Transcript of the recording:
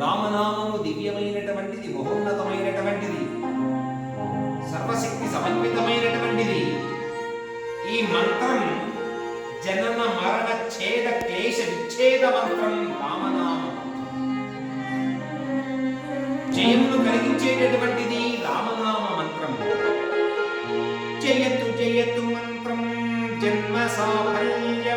రామనామము దివ్యమైనటువంటిది మహోన్నతమైనటువంటిది సర్వశక్తి సమన్వితమైనటువంటిది ఈ మంత్రం జనన మరణ ఛేద క్లేశ విచ్ఛేద మంత్రం రామనామం. జయమును కలిగించేటటువంటిది రామనామ మంత్రం. జయతు జయతు మంత్రం జన్మ సాఫల్య